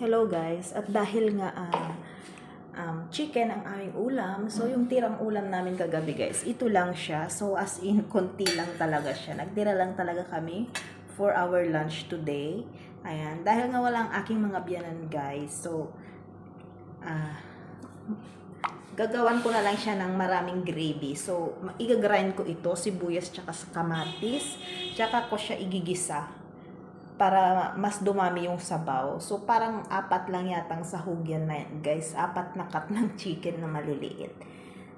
Hello guys, at dahil nga ah, um, chicken ang aming ulam, so yung tirang ulam namin kagabi guys, ito lang siya. So as in, konti lang talaga siya. Nagtira lang talaga kami for our lunch today. Ayan, dahil nga wala ang aking mga biyanan guys, so ah gagawan ko na lang siya ng maraming gravy. So, igagrind ko ito, sibuyas, tsaka sa kamatis, tsaka ko siya igigisa para mas dumami yung sabaw. So, parang apat lang yatang sahog yan na guys. Apat na cut ng chicken na maliliit.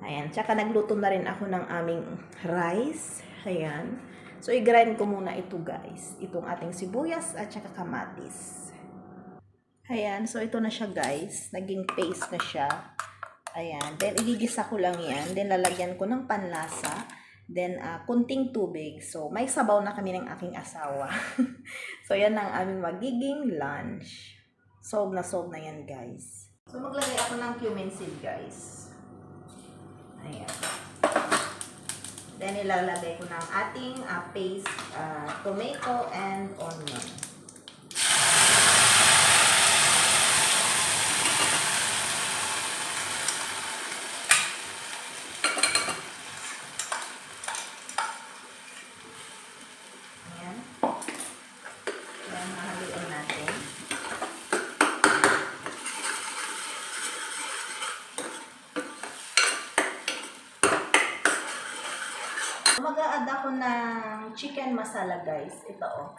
Ayan. Tsaka nagluto na rin ako ng aming rice. Ayan. So, i-grind ko muna ito, guys. Itong ating sibuyas at tsaka kamatis. Ayan. So, ito na siya, guys. Naging paste na siya. Ayan. Then, igigisa ko lang yan. Then, lalagyan ko ng panlasa. Then, ah, kunting tubig. So, may sabaw na kami ng aking asawa. so, yan ang aming magiging lunch. Solve na solve na yan, guys. So, maglagay ako ng cumin seed, guys. Ayan. Then, ilalagay ko ng ating ah, paste, ah, tomato and onion. Ayan. Ayan, mahaluin natin. Mag-a-add ako ng chicken masala, guys. Ito, oh.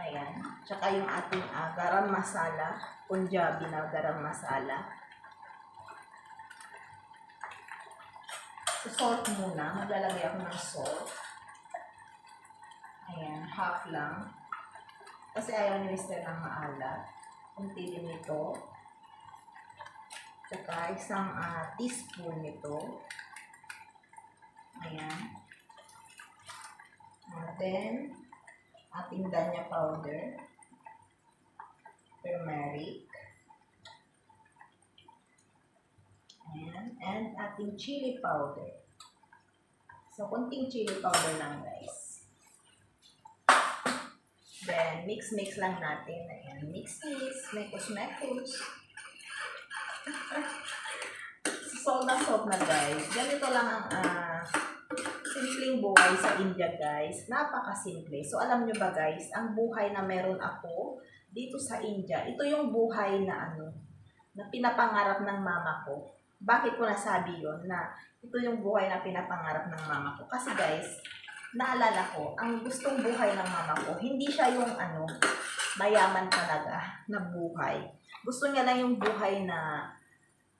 Ayan. Tsaka yung ating ah, garam masala. Punjabi na garam masala. So, salt muna. Maglalagay ako ng salt. Ayan, half lang. Kasi ayaw ni Mr. ng maalat. Kunti din ito. Tsaka isang ah, teaspoon nito. Ayan. Then, ating danya powder. Turmeric. Ayan. And ating chili powder. So, kunting chili powder lang guys. Then, mix-mix lang natin. Ayan, mix-mix, mekos-mekos. Solve na solve na guys. Ganito lang ang ah, simpleng buhay sa India guys. Napakasimple. So, alam nyo ba guys, ang buhay na meron ako dito sa India, ito yung buhay na ano, na pinapangarap ng mama ko. Bakit ko nasabi yon na ito yung buhay na pinapangarap ng mama ko? Kasi guys, naalala ko, ang gustong buhay ng mama ko, hindi siya yung ano, mayaman talaga na buhay. Gusto niya lang yung buhay na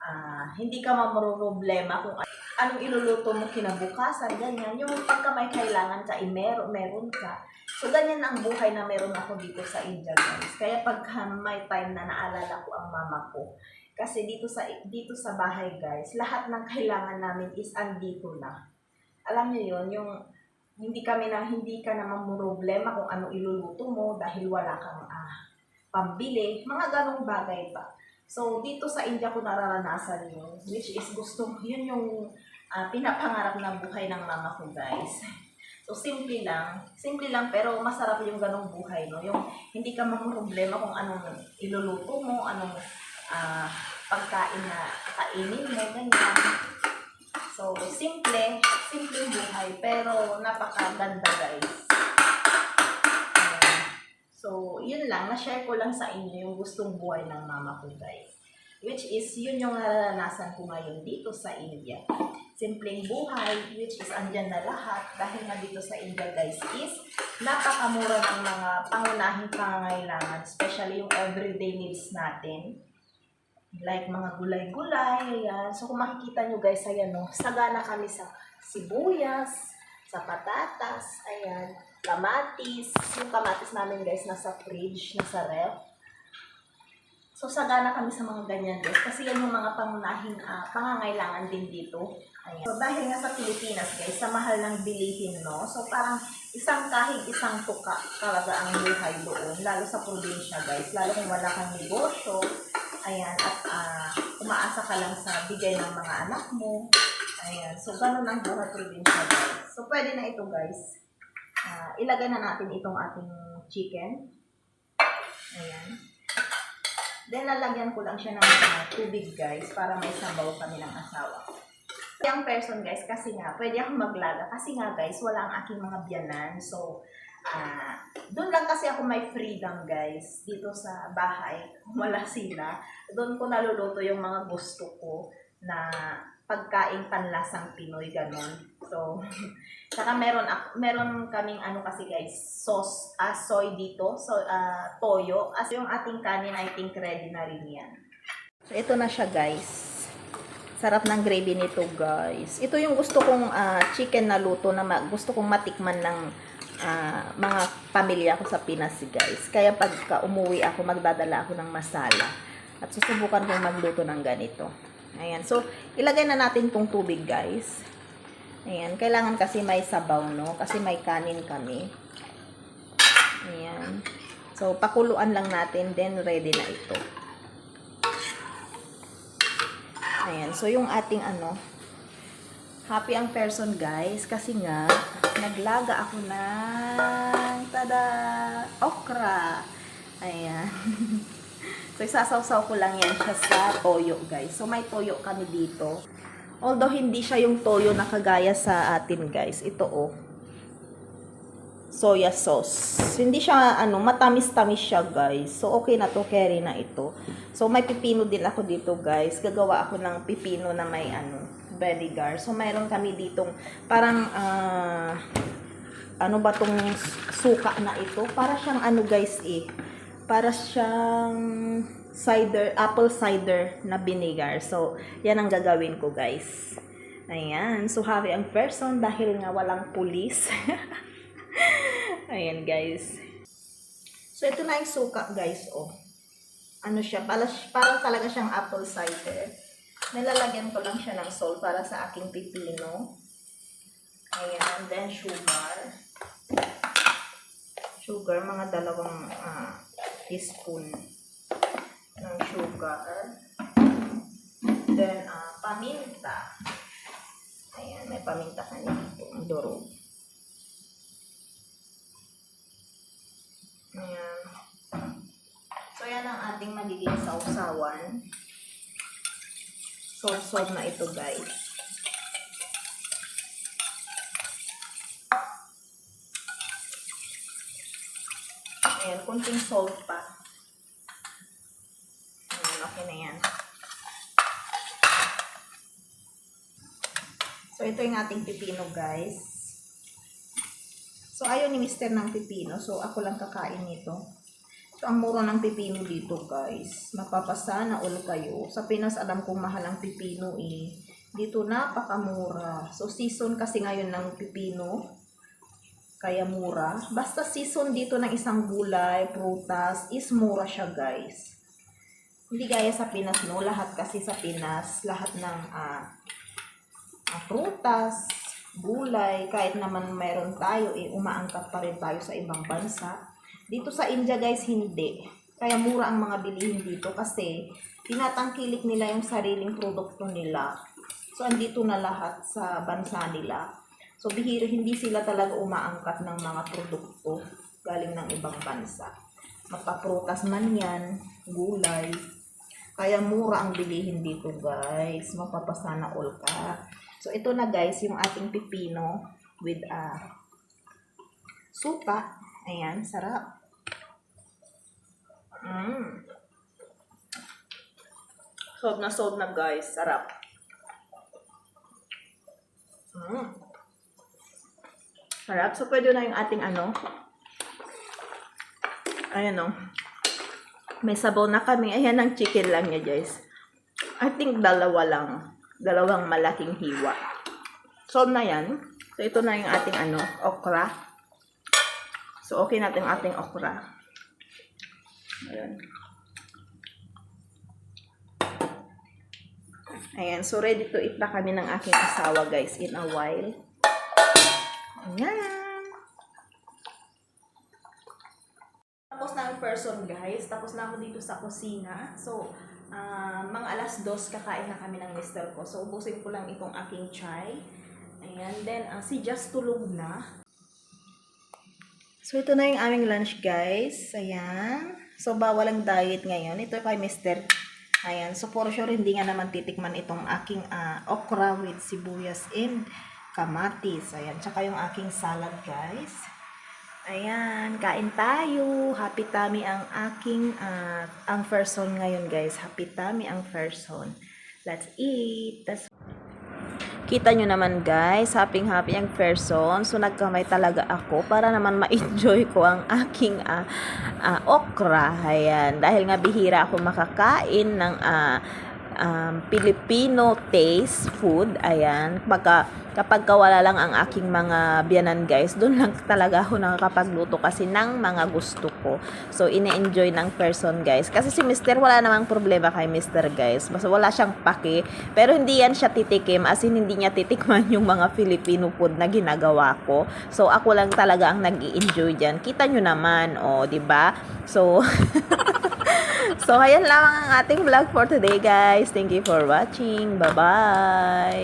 ah, hindi ka mamroblema kung an- anong iluluto mo kinabukasan, ganyan. Yung pagka may kailangan ka, eh, meron, meron ka. So, ganyan ang buhay na meron ako dito sa India, guys. Kaya pagka may time na naalala ko ang mama ko, kasi dito sa dito sa bahay, guys, lahat ng kailangan namin is andito na. Alam niyo yon yung hindi kami na hindi ka na mamroblema kung ano iluluto mo dahil wala kang ah, pambili, mga ganong bagay pa. So, dito sa India ko nararanasan yun, which is gusto, yun yung ah, pinapangarap na buhay ng mama ko, guys. So, simple lang. Simple lang, pero masarap yung ganong buhay, no? Yung hindi ka mamroblema kung anong iluluto mo, anong ah, pagkain na kainin mo, ganyan. So, simple, simple buhay, pero napakaganda, guys. So, yun lang. Na-share ko lang sa inyo yung gustong buhay ng mama ko, guys. Which is, yun yung naranasan ko ngayon dito sa India. Simpleng buhay, which is andyan na lahat. Dahil nga dito sa India, guys, is napakamura ng mga pangunahing pangangailangan. Especially yung everyday needs natin. Like mga gulay-gulay, ayan. So, kung makikita nyo, guys, ayan, no, sagana kami sa sibuyas, sa patatas, ayan, kamatis. Yung kamatis namin guys nasa fridge, nasa ref. So sagana kami sa mga ganyan guys kasi yan yung mga pangunahing ah, pangangailangan din dito. Ayan. So dahil nga sa Pilipinas guys, sa mahal ng bilihin no. So parang isang kahit isang tuka talaga ang buhay doon, lalo sa probinsya guys, lalo kung wala kang negosyo. Ayan, at ah, umaasa ka lang sa bigay ng mga anak mo. Ayan, so ganun ang buhay probinsya guys. So pwede na ito guys. Ah, ilagay na natin itong ating chicken. Ayan. Then, lalagyan ko lang siya ng ah, tubig, guys, para may sabaw kami ng asawa. Yung person, guys, kasi nga, pwede akong maglaga. Kasi nga, guys, wala ang aking mga biyanan. So, ah, doon lang kasi ako may freedom, guys. Dito sa bahay, wala sila. Doon ko naluluto yung mga gusto ko na pagkain panlasang Pinoy, ganun. So, saka meron, meron kaming ano kasi guys, sauce, ah, soy dito, so, ah, toyo. As yung ating kanin, I think ready na rin yan. So, ito na siya guys. Sarap ng gravy nito guys. Ito yung gusto kong ah, chicken na luto na gusto kong matikman ng ah, mga pamilya ko sa Pinas guys. Kaya pagka umuwi ako, magdadala ako ng masala. At susubukan kong magluto ng ganito. Ayan. So, ilagay na natin tong tubig, guys. Ayan. Kailangan kasi may sabaw, no? Kasi may kanin kami. Ayan. So, pakuluan lang natin. Then, ready na ito. Ayan. So, yung ating ano, happy ang person, guys. Kasi nga, naglaga ako ng, tada, okra. Ayan. So, isasawsaw ko lang yan siya sa toyo, guys. So, may toyo kami dito. Although, hindi siya yung toyo na kagaya sa atin, guys. Ito, oh. Soya sauce. Hindi siya, ano, matamis-tamis siya, guys. So, okay na to. Carry na ito. So, may pipino din ako dito, guys. Gagawa ako ng pipino na may, ano, vinegar. So, mayroon kami ditong, parang, ah, ano ba tong suka na ito? Para siyang, ano, guys, eh para siyang cider, apple cider na vinegar. So, yan ang gagawin ko, guys. Ayan. So, happy ang person dahil nga walang pulis. Ayan, guys. So, ito na yung suka, guys, oh. Ano siya? Para, parang talaga siyang apple cider. Nilalagyan ko lang siya ng salt para sa aking pipino. Ayan. Then, sugar. Sugar, mga dalawang ah, teaspoon ng sugar. Then, ah, paminta. Ayan, may paminta ka dito. Ang durog. Ayan. So, yan ang ating magiging sausawan. Salt-salt na ito, guys. Ayan, kunting salt pa. Okay na yan. So, ito yung ating pipino, guys. So, ayaw ni Mr. ng pipino. So, ako lang kakain nito. So, ang mura ng pipino dito, guys. Mapapasana all kayo. Sa Pinas, alam kong mahal ang pipino eh. Dito, napakamura. So, season kasi ngayon ng pipino kaya mura. Basta season dito ng isang gulay, prutas, is mura siya guys. Hindi gaya sa Pinas, no? Lahat kasi sa Pinas, lahat ng ah, prutas, gulay, kahit naman meron tayo, eh, umaangkat pa rin tayo sa ibang bansa. Dito sa India guys, hindi. Kaya mura ang mga bilihin dito kasi tinatangkilik nila yung sariling produkto nila. So, andito na lahat sa bansa nila. So, bihira, hindi sila talaga umaangkat ng mga produkto galing ng ibang bansa. Magpaprutas man yan, gulay. Kaya mura ang bilihin dito, guys. Magpapasana all ka. So, ito na, guys, yung ating pipino with ah suka. Ayan, sarap. Mm. Sob na sob na, guys. Sarap. Mm. Sarap. So, pwede na yung ating ano. Ayan o. May sabaw na kami. Ayan ang chicken lang niya, guys. I think dalawa lang. Dalawang malaking hiwa. So, na yan. So, ito na yung ating ano, okra. So, okay natin ang ating okra. Ayan. Ayan. So, ready to eat na kami ng aking asawa, guys, in a while. Ayan. Tapos na ang person, guys. Tapos na ako dito sa kusina. So, ah, mga alas dos kakain na kami ng mister ko. So, ubusin ko lang itong aking chai. Ayan. Then, ah, si Just tulog na. So, ito na yung aming lunch, guys. Ayan. So, bawal ang diet ngayon. Ito kay Mr. Ayan. So, for sure, hindi nga naman titikman itong aking ah, okra with sibuyas and kamatis. Ayan. Tsaka yung aking salad, guys. Ayan. Kain tayo. Happy tummy ang aking, ah, ang person ngayon, guys. Happy tummy ang person. Let's eat. Tas Kita nyo naman guys, happy happy ang person. So nagkamay talaga ako para naman ma-enjoy ko ang aking ah, ah, okra. Ayan. Dahil nga bihira ako makakain ng ah, um, Filipino taste food. Ayan. Pagka, kapag kawala lang ang aking mga biyanan guys, doon lang talaga ako nakakapagluto kasi ng mga gusto ko. So, ine-enjoy ng person guys. Kasi si Mr. wala namang problema kay Mr. guys. Basta wala siyang pake. Pero hindi yan siya titikim. As in, hindi niya titikman yung mga Filipino food na ginagawa ko. So, ako lang talaga ang nag enjoy dyan. Kita nyo naman, oh, 'di ba So, so, ayan lamang ang ating vlog for today guys. Thank you for watching. Bye-bye!